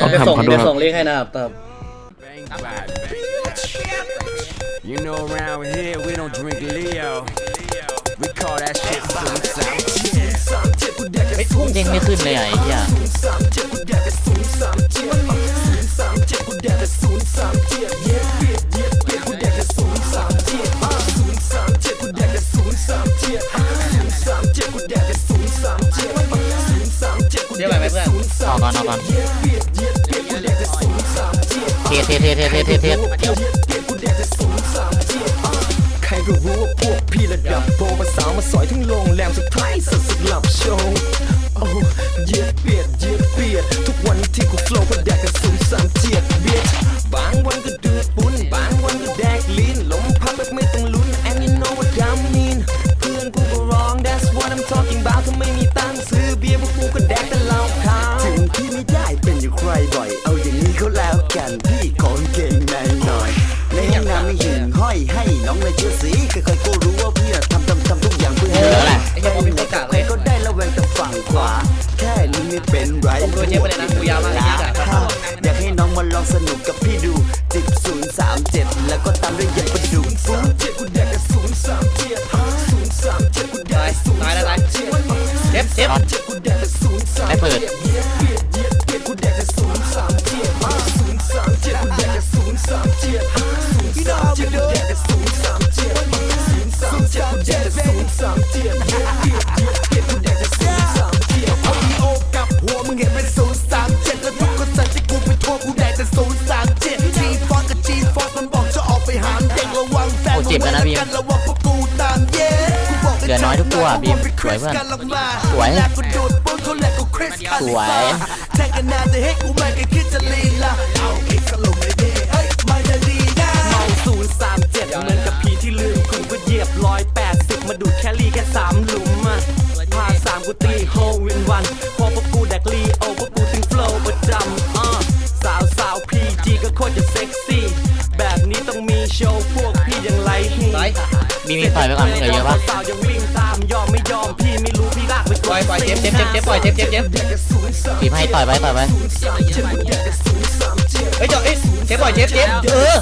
ต้องเดี๋ยวทำส่งเขาด้วเดี๋ยยวส่งลิงก์ให้นะครับแต่ You know around here we don't drink Leo. We call that shit suicide. เด้งไม่ขึ้นเลยอะไอ้เหี้ย เรียกไปไหมเพื่อนออกก่อนออกก่อนเทเทเทเทเทเทเทใครก็รู้ว่าพวกพี่ระ กันพี่ขอเกงเกงในหน่อย ในห้องน้ำไม่หิ่งห้อยให้น้องเลยเชื่อสีใครๆก็รู้ว่าพี่ทำทำทำทุกอย่างเพื่อเธออไอ้เหี้ยพอมีคนกากเลยก็ได้ระแวงแต่ฝั่งขวา แค่นี้ไม่เป็นไรผมดูเช็ไปเลยนะกูยากไอ้เหี้ยากอยากให้น้องมาลองสนุกกับพี่ดูจิบศูนย์สามเจ็ดแล้วก็ตามด้วยเหย็นประดุกฟุ้งตายตายแล้วตายเจ็บเจ็บไม่เปิด เจ็บแล้วนะบีมกันระวังพวกกูตามเย่กูบอกเหลือน้อยทุกตัวบีมสวยเพื่อนสวยสวยแทงกันนานแต่เฮ้ยกูไม่เคยคิดจะลีลาเอาคิดสรุปเลยดิเฮ้ยไม่ได้ดีนะเมาศูนสามเจ็ดเหมือนกับผีที่ลืมคุณก็เหยียบร้อยแปดสิบมาดูดแคลรี่แค่สามหลุมอะพาสามกูตีโฮวินวัน พอพวกกูแดกลีโอพวกกูถึงโฟล์ประจำอะสาวสาวพีจีก็โคตรจะเซ็กซี่ แบบนี้ต้องมีโชว์พวกพี่ยัง ไลฮีตายมีมีปล่อยไปก่อนเหลือเยอะปะ สาวๆยังวิ่งตามยอมไม่ยอมพี่ไม่รู้พี่ลากไปปล่อยปล่อยเจ็บเจ็บเจ็บเจ็บปล่อยเจ็บเจ็บเจ็บบีบให้ต่อยไปต่อยไป เฮ้ยเจาะเอ้ยเจ็บปล่อยเจ็บเจ็บเออ